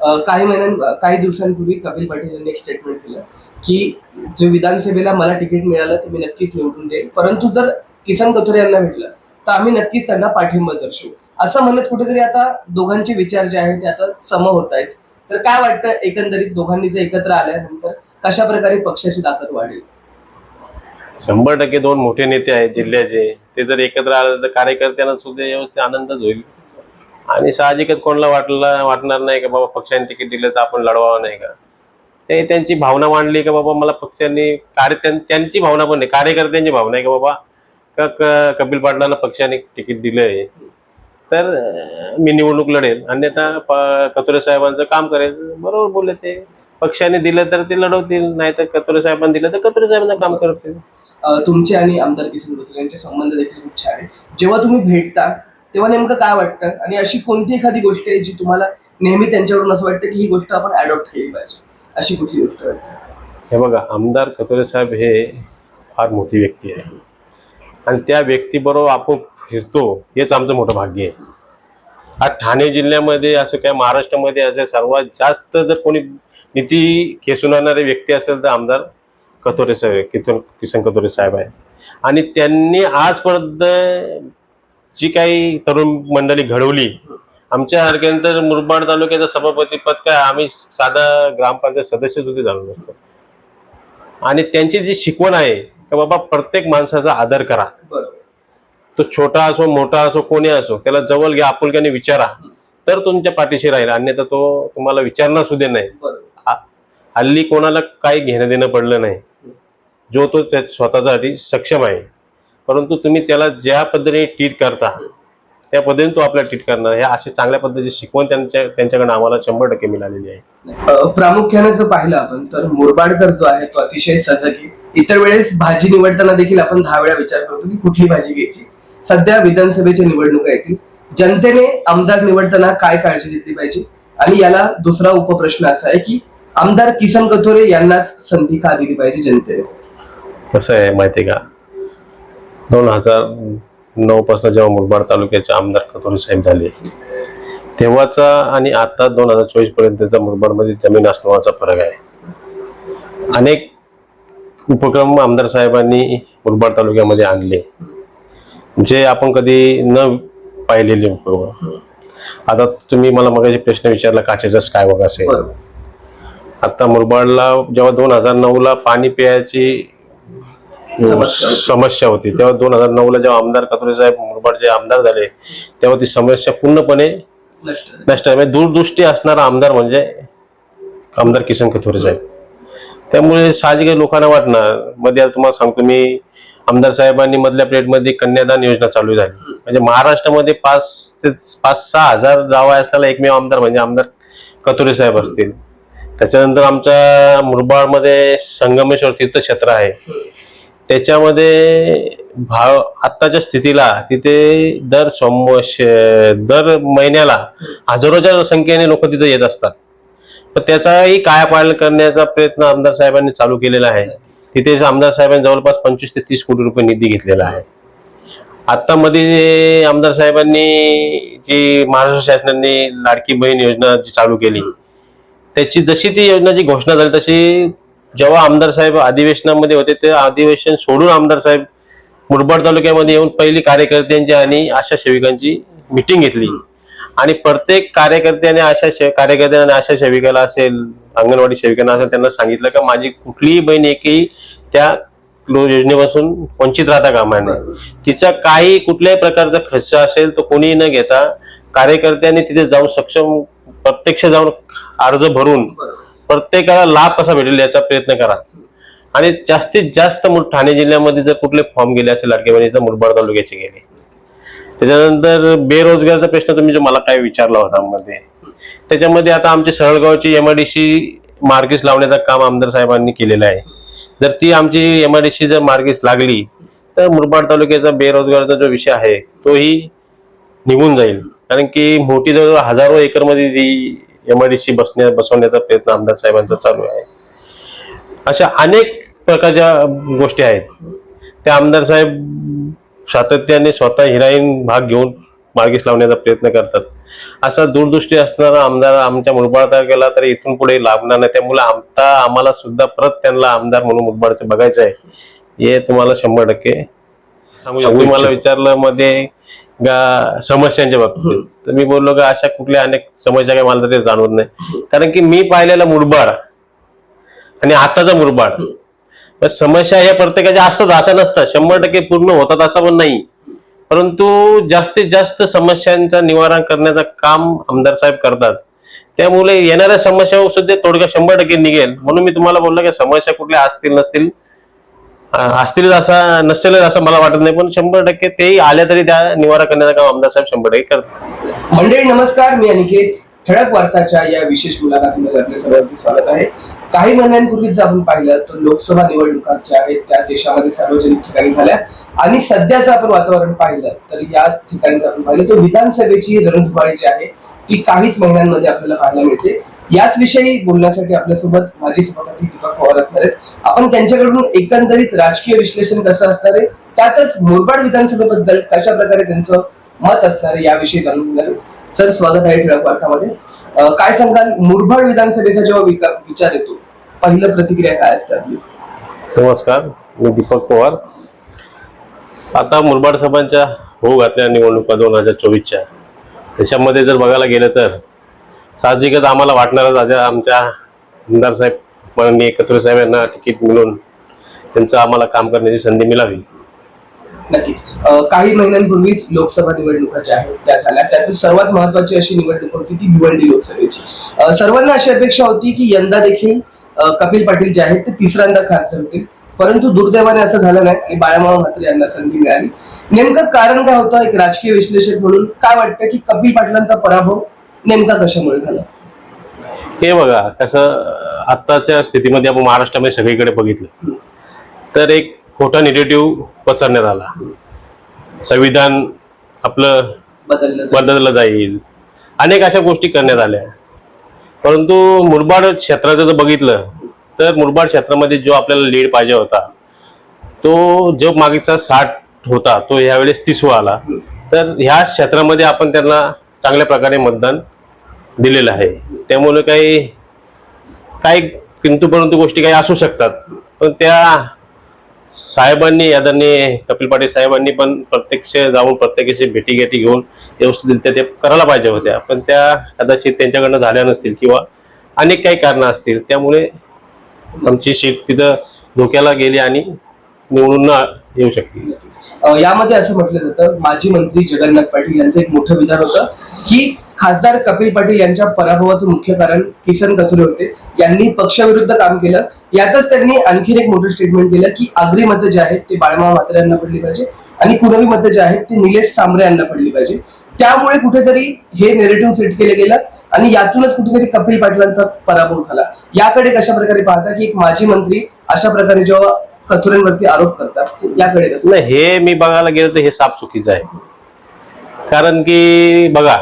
काही महिन्यां काही दिवसांपूर्वी कपिल पाटील यांनी एक स्टेटमेंट केलं की जे विधानसभेला मला तिकीट मिळालं ते मी नक्कीच निवडून देईन. परंतु जर किसन कथोरे यांना भेटलं तर आम्ही नक्कीच त्यांना पाठिंबा दर्शवू. असं म्हणत कुठेतरी आता दोघांचे विचार जे आहेत ते आता सम होत आहेत. तर काय वाटतं एकंदरीत दोघांनी जर एकत्र आल्यानंतर कशा प्रकारे पक्षाची ताकद वाढेल? शंभर टक्के दोन मोठे नेते आहेत जिल्ह्याचे. ते जर एकत्र आले तर कार्यकर्त्यांना सुद्धा व्यवस्थित आनंदच होईल. आणि साहजिकच कोणाला वाटलं वाटणार नाही का बाबा पक्षाने तिकीट दिलं तर आपण लढवावं नाही का? ते त्यांची भावना मांडली का बाबा मला पक्षांनी कार्य त्यांची भावना पण नाही कार्यकर्त्यांची भावना आहे का बाबा? का कपिल पाटलांना पक्षाने तिकीट दिलंय? तर मी निवडणूक लढेल. अन्यथा कतुरे कतोरे साहेबांचं काम करायचं बरोबर बोलले ते. पक्षाने दिलं तर ते लढवतील नाही तर कतुरे साहेबांनी दिलं तर कतुरे साहेबांना काम करतील. तुमचे आणि आमदार किसन यांचे संबंध देखील खूप छान आहे जेव्हा तुम्ही भेटता तेव्हा नेमकं काय वाटतं? आणि अशी कोणती एखादी गोष्ट आहे जी तुम्हाला नेहमी त्यांच्यावरून असं वाटतं की ही गोष्ट आपण अडॉप्ट केली पाहिजे? अशी कुठली गोष्ट हे बघा आमदार कतोरे साहेब हे फार मोठी व्यक्ती आहे. आणि त्या व्यक्तीबरोबर आपण फिरतो हेच आमचं मोठं भाग्य आहे. आज ठाणे जिल्ह्यामध्ये असं काय महाराष्ट्रामध्ये असं सर्वात जास्त जर कोणी नीती खेचून आणणारे व्यक्ती असेल तर आमदार कतोरे साहेब आहे, किसन किसन कतोरे साहेब आहे आणि त्यांनी आजपर्यंत जी काही तरुण मंडळी घडवली आमच्या सारख्यानंतर मुरबाड तालुक्याचं सभापती पद काय आम्ही साधा ग्रामपंचायत सदस्य सुद्धा झालो नसतो. आणि त्यांची जी शिकवण आहे की बाबा प्रत्येक माणसाचा आदर करा. तो छोटा असो मोठा असो कोणी असो त्याला जवळ घ्या आपुलक्याने विचारा. तर तुमच्या पाठीशी राहील अन्यथा तो तुम्हाला विचारणार सुद्धा नाही. हल्ली कोणाला काही घेणं देणं पडलं नाही. जो तो त्या स्वतःसाठी सक्षम आहे. परंतु तुम्ही त्याला ज्या पद्धतीने ट्रीट करता त्या पद्धतीने तो आपल्याला ट्रीट करणार. हे अशी चांगल्या पद्धतीची शिकवण त्यांच्या त्यांच्याकडे आम्हाला शंभर टक्के मिळालेली आहे. प्रामुख्याने जर पाहिलं आपण तर मुरबाडकर जो आहे तो अतिशय सजग इतर वेळेस भाजी निवडताना देखील आपण दहा वेळा विचार करतो की कुठली भाजी घ्यायची. सध्या विधानसभेच्या निवडणुका येतील. जनतेने आमदार निवडताना काय काळजी घेतली पाहिजे? आणि याला दुसरा उपप्रश्न असा आहे की आमदार किसन कथोरे यांनाच संधी का दिली पाहिजे जनतेने? कसं आहे माहिती का? दोन हजार नऊ पासून जेव्हा मुरबाड तालुक्याचे आमदार कथोरे साहेब झाले तेव्हाचा आणि आता दोन हजार चोवीस पर्यंतचा मुरबाडमध्ये जमीन असण्याचा फरक आहे. अनेक उपक्रम आमदार साहेबांनी मुरबाड तालुक्यामध्ये आणले जे आपण कधी न पाहिलेले उपक्रम. आता तुम्ही मला मगाशी प्रश्न विचारला काचेचा स्काय वॉक असेल. आता मुरबाडला जेव्हा दोन हजार नऊ ला पाणी प्यायची समस्या होती. समस्या होती. तेव्हा दोन हजार नऊ ला जेव्हा आमदार कथोरे साहेब मुरबाडचे आमदार झाले तेव्हा ती समस्या पूर्णपणे नष्ट म्हणजे दूरदृष्टी असणारा आमदार म्हणजे आमदार किसन कथोरे साहेब. त्यामुळे साहजिक लोकांना वाटणार मध्ये आता तुम्हाला सांगतो मी आमदार साहेबांनी मधल्या प्लेटमध्ये कन्यादान योजना चालू झाली. म्हणजे महाराष्ट्रामध्ये पाच ते पाच सहा हजार जावा असलेला एकमेव आमदार म्हणजे आमदार कथोरे साहेब असतील. त्याच्यानंतर आमच्या मुरबाडमध्ये संगमेश्वर तीर्थक्षेत्र आहे. त्याच्यामध्ये भाव आत्ताच्या स्थितीला तिथे दर सोम श- दर महिन्याला हजारोच्या संख्येने लोक तिथे येत असतात. पण त्याचाही कायापालन करण्याचा प्रयत्न आमदार साहेबांनी चालू केलेला आहे. तिथे आमदार साहेबांनी जवळपास पंचवीस ते तीस कोटी रुपये निधी घेतलेला आहे. आत्ता मध्ये आमदार साहेबांनी जी महाराष्ट्र शासनाने लाडकी बहीण योजना जी चालू केली त्याची जशी ती योजनाची घोषणा झाली तशी जेव्हा आमदार साहेब अधिवेशनामध्ये होते ते अधिवेशन सोडून आमदार साहेब मुरबाड तालुक्यामध्ये येऊन पहिली कार्यकर्त्यांची आणि आशा सेविकांची मिटिंग घेतली. आणि प्रत्येक कार्यकर्त्याने आशा से- आशा सेविकाला असेल अंगणवाडी सेविकांना असेल त्यांना सांगितलं का माझी कुठलीही बहीण एकही त्या लो- योजनेपासून वंचित राहता कामा नये. तिचा काही कुठल्याही प्रकारचा खर्च असेल तो कोणीही न घेता कार्यकर्त्यांनी तिथे जाऊन सक्षम प्रत्यक्ष जाऊन अर्ज भरून प्रत्येकाला लाभ कसा भेटेल याचा प्रयत्न करा. आणि जास्तीत जास्त ठाणे जिल्ह्यामध्ये जर कुठले फॉर्म गेले असेल लाडके मुरबाड तालुक्याचे गेले. त्याच्यानंतर बेरोजगारचा प्रश्न तुम्ही जो मला काय विचारला होता मध्ये. त्याच्यामध्ये आता आमच्या सहळगावची एमआयडीसी मार्गीस लावण्याचं काम आमदार साहेबांनी केलेलं आहे. जर ती आमची एमआयडीसी जर मार्गीस लागली तर मुरबाड तालुक्याचा बेरोजगाराचा जो विषय आहे तोही निघून जाईल. कारण की मोठी जवळ हजारो एकरमध्ये जी एमआयडीसी बसण्या बसवण्याचा प्रयत्न आमदार साहेबांचा चालू आहे. अशा अनेक प्रकारच्या गोष्टी आहेत. त्या आमदार साहेब सातत्याने स्वतः हिराईन भाग घेऊन मार्गीस लावण्याचा प्रयत्न करतात. असा दूरदृष्टी असणारा आमदार आमच्या मुरबाड तालुक्याला तर इथून पुढे लाभणार नाही. त्यामुळे आता आम्हाला सुद्धा परत त्यांना आमदार म्हणून मुरबाडचं बघायचं आहे. हे तुम्हाला शंभर टक्के. तुम्ही मला विचारलं मध्ये समस्यांच्या बाबतीत. तर मी बोललो का अशा कुठल्या अनेक समस्या काही मला तरी जाणवत नाही. कारण की मी पाहिलेला मुरबाड आणि आताचा मुरबाड समस्या या प्रत्येकाच्या असतात असं नसतं. शंभर टक्के पूर्ण होतात असं पण नाही. परंतु जास्तीत जास्त समस्यांचा निवारण करण्याचं काम आमदार साहेब करतात. त्यामुळे येणाऱ्या समस्या सुद्धा तोडगा शंभर टक्के निघेल. म्हणून मी तुम्हाला बोललो की समस्या कुठल्या असतील नसतील असतील असा नसेलच असं मला वाटत नाही पण शंभर टक्के तेही आल्या तरी त्या निवारा करण्याचं काम आमदार साहेब शंभर टक्के करतात. मंडळी नमस्कार. मी अनिकेत ठळक वार्ताच्या या विशेष मुलाखतीमध्ये आपल्या सर्वांचे स्वागत आहे. काही महिन्यांपूर्वीच आपण पाहिलं तर लोकसभा निवडणुका ज्या आहेत त्या देशामध्ये सार्वजनिक ठिकाणी झाल्या. आणि सध्याचं आपण वातावरण पाहिलं तर या ठिकाणी आपण पाहिलं तर विधानसभेची रणधुमाळी जी आहे ती काहीच महिन्यांमध्ये आपल्याला पाहायला मिळते. याच विषयी बोलण्यासाठी आपल्यासोबत माजी सभापती दीपक पवार असणार आहेत. आपण त्यांच्याकडून एकंदरीत राजकीय विश्लेषण कसं असणार आहे त्यातच मुरबाड विधानसभेबद्दल कशा प्रकारे त्यांचं मत असणार आहे याविषयी जाणून घेणार सर स्वागत आहे ठळक वार्तामध्ये. काय सांगाल मुरबाड विधानसभेचा जेव्हा विचार येतो पहिलं प्रतिक्रिया काय असते आपली? नमस्कार मी दीपक पवार. आता मुरबाड सभांच्या हो घातल्या निवडणुका दोन हजार चोवीसच्या. त्याच्यामध्ये जर बघायला गेलं तर साहजिकच आम्हाला वाटणारच आज आमच्या आमदार साहेब माननीय कत्रे साहेब यांना तिकीट मिळून त्यांचं आम्हाला काम करण्याची संधी मिळावी. नक्कीच. अं, काही महिन्यांपूर्वीच लोकसभा निवडणुका ज्या आहेत त्या झाल्या. त्यात सर्वात महत्वाची अशी निवडणूक होती ती भिवंडी लोकसभेची. अं, सर्वांना अशी अपेक्षा होती की यंदा देखील अं, कपिल पाटील जे आहेत ते तिसऱ्यांदा खासदार होतील. परंतु दुर्दैवाने असं झालं नाही आणि बाळामाव म्हात्रे यांना संधी मिळाली. नेमकं कारण काय होतं एक राजकीय विश्लेषक म्हणून काय वाटतं की कपिल पाटलांचा पराभव नेमका कशामुळे झाला? हे बघा कसं आत्ताच्या स्थितीमध्ये आपण महाराष्ट्रामध्ये सगळीकडे बघितलं. तर एक खोटा निगेटिव्ह पसरण्यात आला. संविधान आपलं बदललं. बदललं जाईल. अनेक अशा गोष्टी करण्यात आल्या. परंतु मुरबाड क्षेत्राचं जर बघितलं तर मुरबाड क्षेत्रामध्ये जो आपल्याला लीड पाहिजे होता तो जो मागचा साठ होता तो यावेळेस तिसवा आला. तर ह्या क्षेत्रामध्ये आपण त्यांना चांगल्या प्रकारे मतदान दिलेलं आहे. त्यामुळे काही काही किंतु परंतु गोष्टी काही असू शकतात. पण त्या साहेबांनी आदरणीय कपिल पाटील साहेबांनी पण प्रत्यक्ष जाऊन प्रत्येकाशी भेटी गेटी घेऊन व्यवस्थित ते करायला पाहिजे होत्या. पण त्या कदाचित त्यांच्याकडनं झाल्या नसतील किंवा अनेक काही कारणं असतील. त्यामुळे आमची सीट तिथं धोक्याला गेली आणि निवडून येऊ शकते यामध्ये असं म्हटलं जातं माजी मंत्री जगन्नाथ पाटील यांचं एक मोठं विधान होतं की खासदार कपिल पाटील यांच्या पराभवाचं मुख्य कारण किसन कथोरे होते. यांनी पक्षाविरुद्ध काम केलं. यातच त्यांनी आणखीन एक मोठं स्टेटमेंट दिलं की आगरी मतं जे आहेत ते बाळमा म्हात्रे यांना पडली पाहिजे आणि कुरवी मतं जे आहेत ते निलेश सांबरे यांना पडली पाहिजे. त्यामुळे कुठेतरी हे नेरेटिव्ह सेट केलं गेलं आणि यातूनच कुठेतरी कपिल पाटलांचा पराभव झाला. याकडे कशा प्रकारे पाहता की एक माजी मंत्री अशा प्रकारे जेव्हा कथुरेंवरती आरोप करतात याकडे कसं? हे मी बघायला गेलो तर हे साफ चुकीचं आहे. कारण की बघा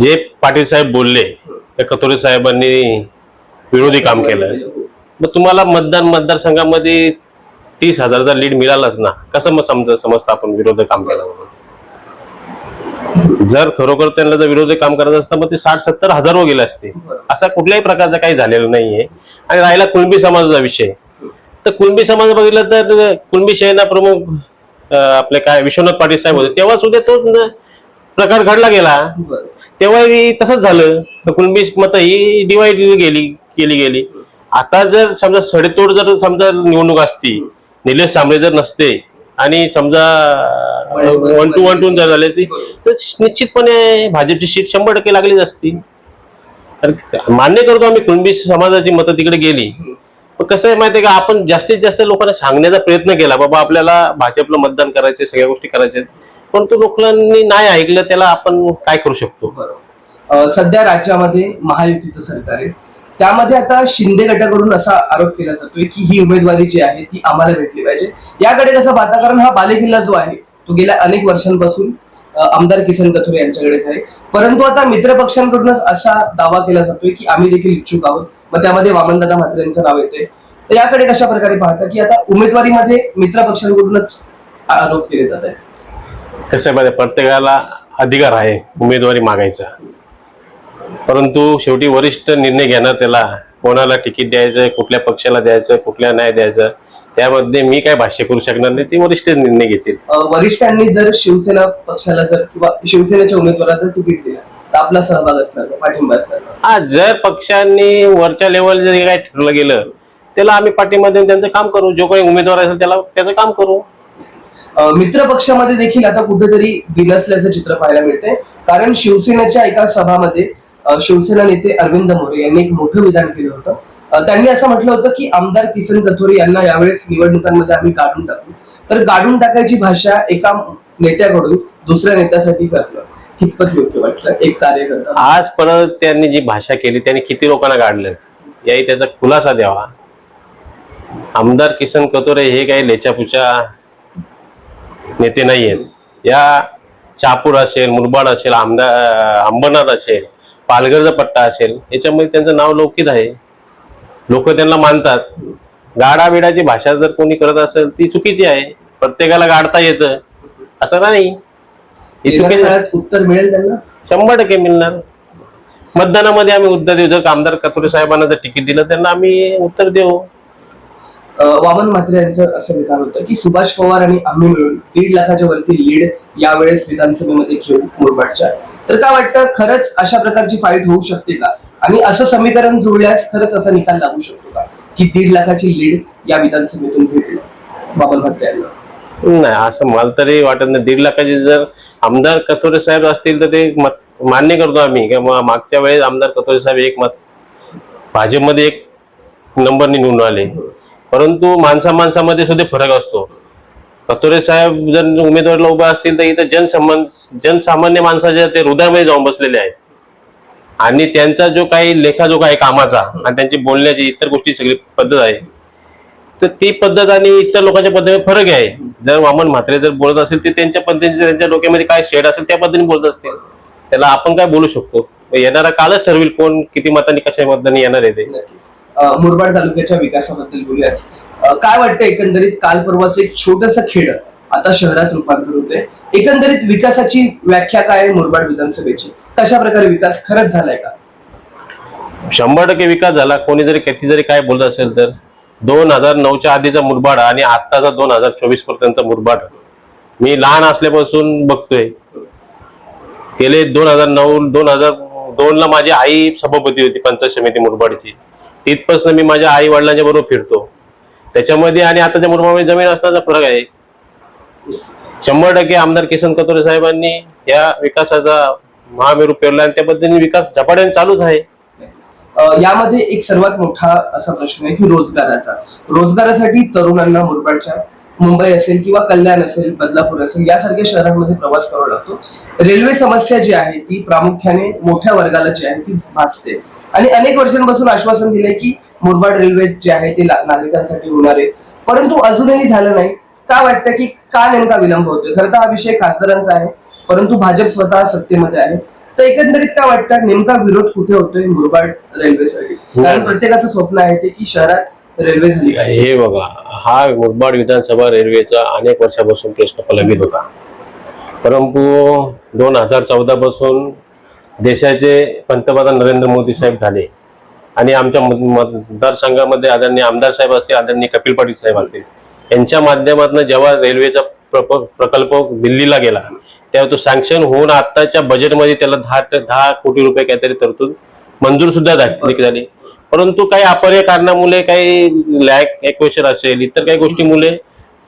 जे पाटील साहेब बोलले त्या कथोरे साहेबांनी विरोधी काम केलं मग तुम्हाला मतदान मतदारसंघामध्ये तीस हजारचा लीड मिळालाच ना? कसं मग समज समजतं आपण विरोधी काम केलं म्हणून जर खरोखर त्यांना जर विरोधी काम करायचं असतं मग ते साठ सत्तर हजार गेले असते. असा कुठल्याही प्रकारचा काही झालेलं नाहीये. आणि राहिला कुणबी समाजाचा विषय. तर कुणबी समाज बघितलं तर कुणबी सेना प्रमुख आपले काय विश्वनाथ पाटील साहेब होते तेव्हा सुद्धा तो प्रकार घडला गेला. तेव्हाही तसंच झालं. कुणबी मत ही डिवाइड गेली केली गेली. आता जर समजा सडेतोड जर समजा निवडणूक असती निलेश सांबळे जर नसते आणि समजा वन टू वन टू जर झाले असती तर निश्चितपणे भाजपची सीट शंभर टक्के लागलीच असती. कारण मान्य करतो आम्ही कुणबी समाजाची मतं तिकडे गेली. पण कसं आहे माहितीये का आपण जास्तीत जास्त लोकांना सांगण्याचा प्रयत्न केला बाबा आपल्याला भाजपला मतदान करायचे सगळ्या गोष्टी करायच्या परंतु लोकांनी नाही ऐकलं त्याला आपण काय करू शकतो? बरोबर. सध्या राज्यामध्ये महायुतीचं सरकार आहे. त्यामध्ये आता शिंदे गटाकडून असा आरोप केला जातोय की ही उमेदवारी जी आहे ती आम्हाला भेटली पाहिजे. याकडे कसं पाहता कारण हा बालेकिल्ला जो आहे तो गेल्या अनेक वर्षांपासून आमदार किसन कथोरे यांच्याकडेच आहे. परंतु आता मित्र पक्षांकडूनच असा दावा केला जातोय की आम्ही देखील इच्छुक आहोत. मग त्यामध्ये वामनदादा म्हात्रे यांचं नाव येते तर याकडे कशा प्रकारे पाहता की आता उमेदवारीमध्ये मित्र पक्षांकडूनच आरोप केले जात आहेत. कसं आहे माहिती आहे, प्रत्येकाला अधिकार आहे उमेदवारी मागायचा परंतु शेवटी वरिष्ठ निर्णय घेणार त्याला कोणाला तिकीट द्यायचं कुठल्या पक्षाला द्यायचं कुठल्या नाही द्यायचं त्यामध्ये मी काय भाष्य करू शकणार नाही ते वरिष्ठ निर्णय घेतील वरिष्ठांनी जर शिवसेना पक्षाला जर किंवा शिवसेनेच्या उमेदवाराला जर तिकीट दिलं तर आपला सहभाग असणार? पाठिंबा असणार? हा जर पक्षांनी वरच्या लेवल जर काय ठरलं गेलं त्याला आम्ही पाठिंबा देऊन त्यांचं काम करू जो काही उमेदवार असेल त्याला त्याचं काम करू मित्र पक्षामध्ये देखील आता कुठेतरी बिलसल्याचं चित्र पाहायला मिळते कारण शिवसेनेच्या एका सभामध्ये शिवसेना नेते अरविंद मोरे यांनी एक मोठं विधान केलं होतं. त्यांनी असं म्हटलं होतं की आमदार किसन कथोरे यांना यावेळेस निवडणुकांमध्ये आम्ही काढून टाकू. तर काढून टाकायची भाषा एका नेत्याकडून दुसऱ्या नेत्यासाठी करणं कितपत योग्य वाटतं? एक कार्यकर्ता. आज परत त्यांनी जी भाषा केली त्यांनी किती लोकांना काढलं याही त्याचा खुलासा द्यावा. आमदार किसन कतोरे हे काही लेचापुचा नेते नाही आहेत या चापूर असेल मुरबाड असेल आमदार अंबरनाथ असेल पालघरचा पट्टा असेल याच्यामध्ये त्यांचं नाव लौकिक आहे. लोक त्यांना मानतात. गाडाबिडाची भाषा जर कोणी करत असेल ती चुकीची आहे. प्रत्येकाला गाडता येतं. असं नाही? ही चुकीची उत्तर मिळेल त्यांना? शंभर टक्के मिळणार. मतदानामध्ये आम्ही उत्तर देऊ जर आमदार कथोरे साहेबांना जर तिकीट दिलं त्यांना आम्ही उत्तर देऊ. वामन म्हात्रे यांचं असं विधान होतं की सुभाष पवार आणि आम्ही मिळून दीड लाखाच्या वरती लीड यावेळेस विधानसभेमध्ये घेऊ मुरबाडच्या. तर काय वाटतं खरंच अशा प्रकारची फाईट होऊ शकते का? आणि असं समीकरण जुळल्यास खरंच असा निकाल लागू शकतो का? की दीड लाखाची लीड या विधानसभेतून भेटलं? वामन म्हात्रे यांना. नाही असं मला तरी वाटत नाही. दीड लाखाचे जर आमदार कथोरे साहेब असतील तर ते मान्य करतो आम्ही. किंवा मागच्या वेळेस आमदार कथोरे साहेब एक मत भाजपमध्ये एक नंबरने निवडून आले. परंतु माणसा माणसामध्ये सुद्धा फरक असतो. कतोरे साहेब जर उमेदवारला उभा असतील तर इथं जनसंबंध जनसामान्य माणसाच्या ते हृदयामध्ये जाऊन बसलेले आहेत. आणि त्यांचा जो काही लेखा जो काही कामाचा आणि त्यांची बोलण्याची इतर गोष्टी सगळी पद्धत आहे तर ती पद्धत आणि इतर लोकांच्या पद्धतीमध्ये फरक आहे. जर वामन म्हात्रे जर बोलत असेल ते त्यांच्या पद्धतीने त्यांच्या डोक्यामध्ये काय शेड असेल त्या पद्धतीने बोलत असतील. त्याला आपण काय बोलू शकतो? येणारा कालच ठरवेल कोण किती मतांनी कशा मतांनी येणार आहे ते. मुरबाड तालुक्याच्या विकासाबद्दल बोलूयात. काय वाटतं एकंदरीत काल परवाच एक छोटस खेड आता शहरात रूपांतर होते एकंदरीत विकासाची व्याख्या काय आहे मुरबाड विधानसभेची? कशा प्रकारे विकास खरंच झालाय का? शंभर टक्के विकास झाला. कोणी जरी किती जरी काय बोलत असेल तर दोन हजार नऊच्या आधीचा मुरबाड आणि आत्ताचा दोन हजार चोवीस पर्यंतचा मुरबाड. मी लहान असल्यापासून बघतोय. गेले दोन हजार नऊ दोन हजार दोन ला माझी आई सभापती होती पंचायत समिती मुरबाडची. तिथपासून मी माझ्या आई वडिलांच्या बरोबर फिरतो. त्याच्यामध्ये आणि आताच्या मुरबाडमध्ये जमीन असण्याचा फरक आहे. शंभर टक्के आमदार किसन कतोरे साहेबांनी या विकासाचा महामेरू पेरला आणि त्या पद्धतीने विकास झपाट्याने चालूच आहे. यामध्ये एक सर्वात मोठा असा प्रश्न आहे की रोजगाराचा. रोजगारासाठी तरुणांना मुरबाडच्या मुंबई असेल किंवा कल्याण असेल बदलापूर असेल यासारख्या शहरांमध्ये प्रवास करावा लागतो. रेल्वे समस्या जी आहे ती प्रामुख्याने मोठ्या वर्गाला जी आहे ती भासते. आणि अनेक वर्षांपासून आश्वासन दिले की मुरबाड रेल्वे जे आहे ते नागरिकांसाठी होणार आहे. परंतु अजूनही झालं नाही. का वाटतं की का नेमका विलंब होतोय? खरं तर हा विषय खासदारांचा आहे परंतु भाजप स्वतः सत्तेमध्ये आहे. तर एकंदरीत काय वाटतं नेमका विरोध कुठे होतोय मुरबाड रेल्वेसाठी? कारण प्रत्येकाचं स्वप्न आहे ते की शहरात रेल्वे झाली हे बघा हा मुरबाड विधानसभा रेल्वेचा अनेक वर्षापासून प्रश्न प्रलंबित होता. परंतु दोन हजार चौदा पासून देशाचे पंतप्रधान नरेंद्र मोदी साहेब झाले आणि आमच्या मतदारसंघामध्ये आदरणीय आमदार साहेब असतील आदरणीय कपिल पाटील साहेब असतील यांच्या माध्यमातून जेव्हा रेल्वेचा प्रकल्प दिल्लीला गेला तेव्हा तो सँक्शन होऊन आत्ताच्या बजेटमध्ये त्याला दहा दहा कोटी रुपये काहीतरी तरतूद मंजूर सुद्धा झाली परंतु काही अपर्य कारणामुळे काही लॅक एक्वेशन असेल इतर काही गोष्टीमुळे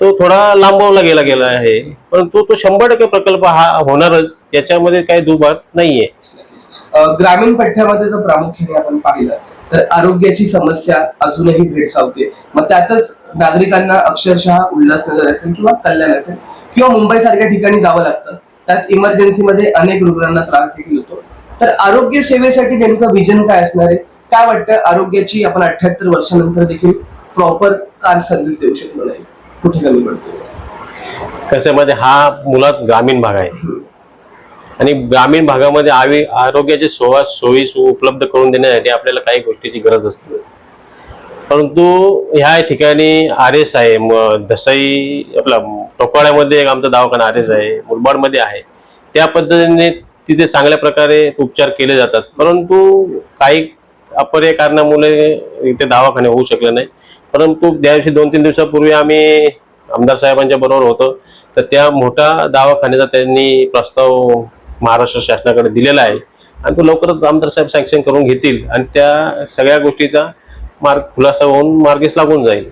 तो थोडा लांबवला गेला गेला आहे. परंतु तो शंभर टक्के प्रकल्प हा होणारच याच्यामध्ये काही दुभाग नाहीये. ग्रामीण पठ्यामध्ये जर प्रामुख्याने आपण पाहिलं तर आरोग्याची समस्या अजूनही भेडसावते. मग त्यातच नागरिकांना अक्षरशः उल्हासनगर असेल किंवा कल्याण असेल किंवा मुंबई सारख्या ठिकाणी जावं लागतं त्यात इमर्जन्सीमध्ये अनेक रुग्णांना त्रास देखील होतो. तर आरोग्य सेवेसाठी नेमकं विजन काय असणार आहे? काय वाटतं आरोग्याची आपण अठ्याहत्तर वर्षानंतर देखील प्रॉपर कार सर्व्हिस देऊ शकलो नाही? कुठे कमी पडतो कशामध्ये हा मुळात ग्रामीण भाग आहे. आणि ग्रामीण भागामध्ये आवी आरोग्याचे सोवा सोयी उपलब्ध करून देण्यासाठी आपल्याला काही गोष्टीची गरज असते. परंतु ह्या ठिकाणी आर एस आहे म- दसाई आपला टोकाळ्यामध्ये एक आमचा दवाखाना आर एस आहे मुरबाडमध्ये आहे. त्या पद्धतीने तिथे चांगल्या प्रकारे उपचार केले जातात. परंतु काही अपर्याय कारणामुळे इथे दवाखाने होऊ शकले नाही. परंतु त्या दिवशी दोन तीन दिवसापूर्वी आम्ही आमदार साहेबांच्या बरोबर होतो. तर त्या मोठा दवाखान्याचा त्यांनी प्रस्ताव महाराष्ट्र शासनाकडे दिलेला आहे. आणि तो लवकरच आमदार साहेब सँक्शन करून घेतील आणि त्या सगळ्या गोष्टीचा मार्ग खुलासा होऊन मार्गेस लागून जाईल.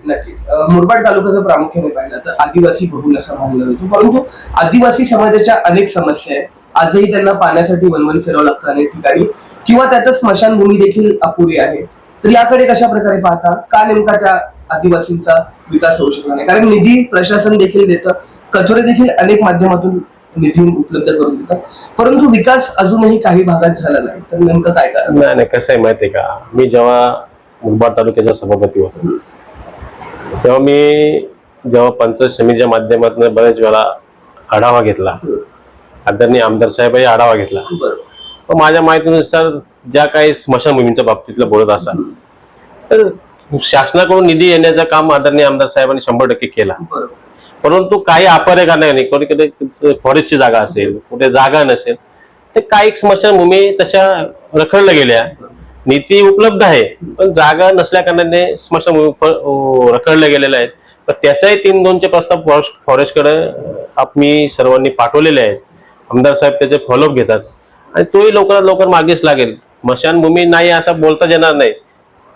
मुरबाड तालुक्याचं प्रामुख्याने पाहिलं तर आदिवासी बहुल असं मानलं जातो. परंतु आदिवासी समाजाच्या अनेक समस्या आहेत. आजही त्यांना पाण्यासाठी वनवन फिरावं लागतं अनेक ठिकाणी. किंवा त्यातच स्मशानभूमी देखील अपुरी आहे. तर याकडे कशा प्रकारे पाहता? का नेमका त्या आदिवासींचा विकास होऊ शकला नाही? कारण निधी प्रशासन देखील देतं. कथोरे देखील अनेक माध्यमातून निधी उपलब्ध करून देतात. परंतु विकास अजूनही काही भागात झाला नाही. तर नेमकं काय कारण? नाही नाही कसं आहे माहिती आहे का? मी जेव्हा मुरबाड तालुक्याचा सभापती होतो तेव्हा मी जेव्हा पंचायत समितीच्या माध्यमातून बऱ्याच वेळा आढावा घेतला. आदरणीय आमदार साहेबही आढावा घेतला. माझ्या माहितीनुसार ज्या काही स्मशानभूमीच्या बाबतीतलं बोलत असाल तर शासनाकडून निधी येण्याचं काम आदरणीय आमदार साहेबांनी शंभर टक्के केला. परंतु काही अपरे नाही कोणी कधी फॉरेस्टची जागा असेल कुठे जागा नसेल तर काही स्मशानभूमी तशा रखडल्या गेल्या. नीती उपलब्ध आहे पण जागा नसल्या कारणाने स्मशानभूमी रखडल्या गेलेल्या आहेत. तर त्याचाही तीन दोनचे प्रस्ताव फॉरेस्ट फॉरेस्टकडे आम्ही सर्वांनी पाठवलेले आहेत. आमदार साहेब त्याचे फॉलोअप घेतात. आणि तोही लवकरात लवकर मागेच लागेल. स्मशानभूमी नाही असं बोलता येणार नाही.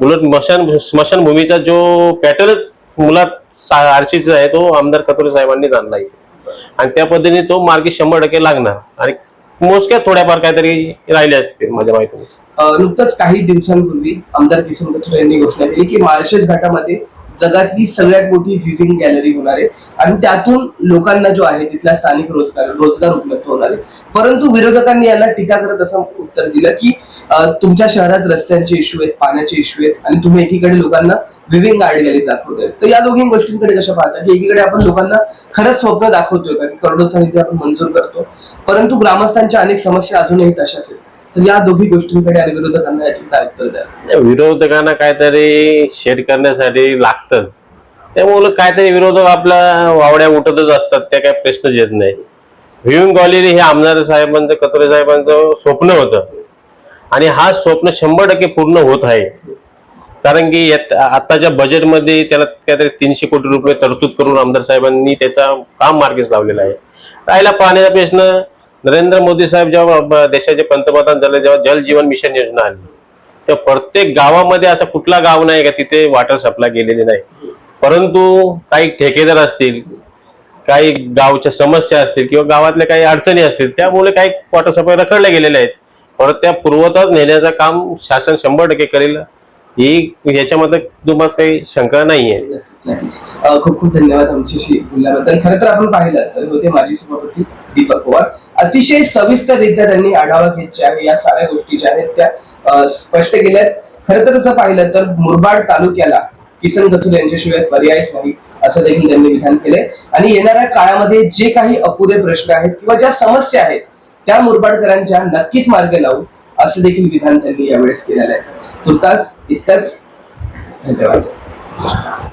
उलट स्मशान स्मशानभूमीचा जो पॅटर्नच मुलात आरशीचा आहे तो आमदार कतोरे साहेबांनी आणला आहे आणि त्या पद्धतीने तो मार्गी शंभर टक्के लागणार. आणि मोजक्या थोड्याफार काहीतरी राहिले असते माझ्या माहितीने नुकतंच काही दिवसांपूर्वी आमदार किसन कथोरे यांनी घोषणा केली की माळशेज घाटामध्ये जगातली सगळ्यात मोठी व्हिविंग गॅलरी होणार आहे. आणि त्यातून लोकांना जो आहे तिथला स्थानिक रोजगार रोजगार उपलब्ध होणार आहे. परंतु विरोधकांनी याला टीका करत असं उत्तर दिलं की तुमच्या शहरात रस्त्यांचे इश्यू आहेत पाण्याचे इश्यू आहेत आणि तुम्ही एकीकडे लोकांना विविंग आर्ट गॅलरी दाखवतोय. तर या दोघी गोष्टींकडे कशा पाहता की एकीकडे आपण लोकांना खरंच स्वप्न दाखवतोय का की करोडोचा निधी आपण मंजूर करतो. परंतु ग्रामस्थांच्या अनेक समस्या अजूनही तशाच आहेत. तर या दोघी गोष्टींकडे आणि विरोधकांना याची काय उत्तर द्या विरोधकांना काहीतरी शेड करण्यासाठी लागतच. त्यामुळे काहीतरी विरोधक आपल्या वावड्या उठतच असतात त्या काही प्रश्नच येत नाही. व्ह्युइंग गॉलरी हे आमदार साहेबांचं कतोरे साहेबांचं स्वप्न होतं. आणि हा स्वप्न शंभर टक्के पूर्ण होत आहे. कारण की आताच्या बजेटमध्ये त्याला काहीतरी तीनशे कोटी रुपये तरतूद करून आमदार साहेबांनी त्याचा काम मार्गेस लावलेला आहे. राहिला पाण्याचा प्रश्न नरेंद्र मोदी साहेब जेव्हा देशाचे पंतप्रधान झाले जेव्हा जल जीवन मिशन योजना आली तेव्हा प्रत्येक गावामध्ये असं कुठला गाव नाही का तिथे वॉटर सप्लाय गेलेली नाही. परंतु काही ठेकेदार असतील काही गावच्या समस्या असतील किंवा गावातल्या काही अडचणी असतील त्यामुळे काही वॉटर सप्लाय रखडल्या गेलेल्या आहेत. परत त्या पूर्वतच नेण्याचं काम शासन शंभर टक्के करेल ही याच्यामध्ये तुम्हाला काही शंका नाही आहे खूप खूप धन्यवाद आमच्याशी बोलल्याबद्दल. खरं तर आपण पाहिलं तर होते माजी सभापती दीपक पवार अतिशय सविस्तररित्या त्यांनी आढावा घ्यायची आहे. या साऱ्या गोष्टी ज्या आहेत त्या स्पष्ट केल्या आहेत. खरं तर पाहिलं तर मुरबाड तालुक्याला किसन कथुर यांच्याशिवाय पर्यायच नाही असं देखील त्यांनी विधान केले आणि येणाऱ्या काळामध्ये जे काही अपुरे प्रश्न आहेत किंवा ज्या समस्या आहेत त्या मुरबाडकरांच्या नक्कीच मार्ग लावू असं देखील विधान त्यांनी यावेळेस केलेलं आहे. तुर्तास इतकंच. धन्यवाद.